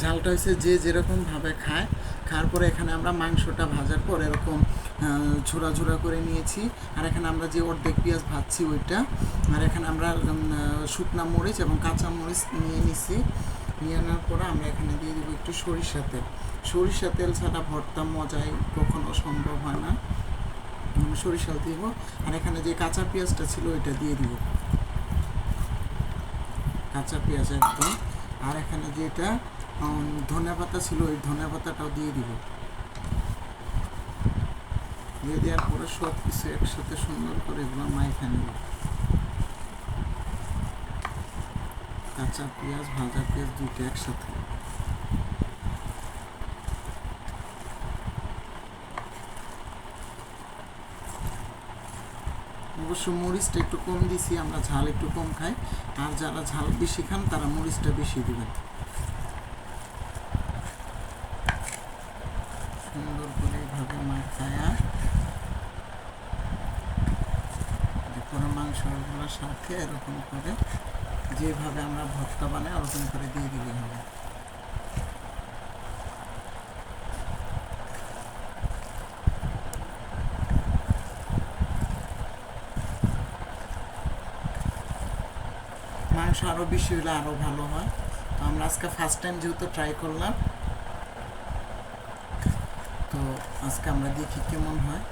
ঝালটা হচ্ছে যে যেরকম ভাবে খায়, খাওয়ার পরে এখানে আমরা মাংসটা ভাজার পর এরকম ছোড়া ঝোড়া করে নিয়েছি। আর এখানে আমরা যে অর্ধেক পেঁয়াজ ভাজছি ওইটা, আর এখানে আমরা শুকনা মরিচ এবং কাঁচা মরিচ নিয়ে নিছি। নিয়ে আনার পরে আমরা এখানে দিয়ে দেবো একটু সরিষা তেল। সরিষা তেল ছাড়া ভর্তা মজাই কখনো সম্ভব হয় না। আমি সরিষা দিব আর এখানে যে কাঁচা পেঁয়াজটা ছিল ওইটা দিয়ে দিব। কাঁচা পেঁয়াজ একদম। আর এখানে যেটা ধনে পাতা ছিল, ওই ধনে পাতাটাও দিয়ে দিব। দিয়ে দেওয়ার পরে সব কিছু একসাথে সুন্দর করে এগুলো মাইখা নিব। কাঁচা পেঁয়াজ, ভাজা পেঁয়াজ দুইটা একসাথে। অবশ্য মরিচটা একটু কম দিছি, আমরা ঝাল একটু কম খাই। আর যারা ঝাল বেশি খান, তারা মরিচটা বেশি দিবেন। সুন্দর করে এইভাবে মাখায়া পুরো মাংসগুলোর সাথে এরকম করে, যেভাবে আমরা ভর্তা বানাই, ওরকম করে দিয়ে দিলে হবে। মাংস আরও বেশি হলে আরও ভালো হয়। তো আমরা আজকে ফার্স্ট টাইম যেহেতু ট্রাই করলাম, তো আজকে আমরা দেখি কেমন হয়।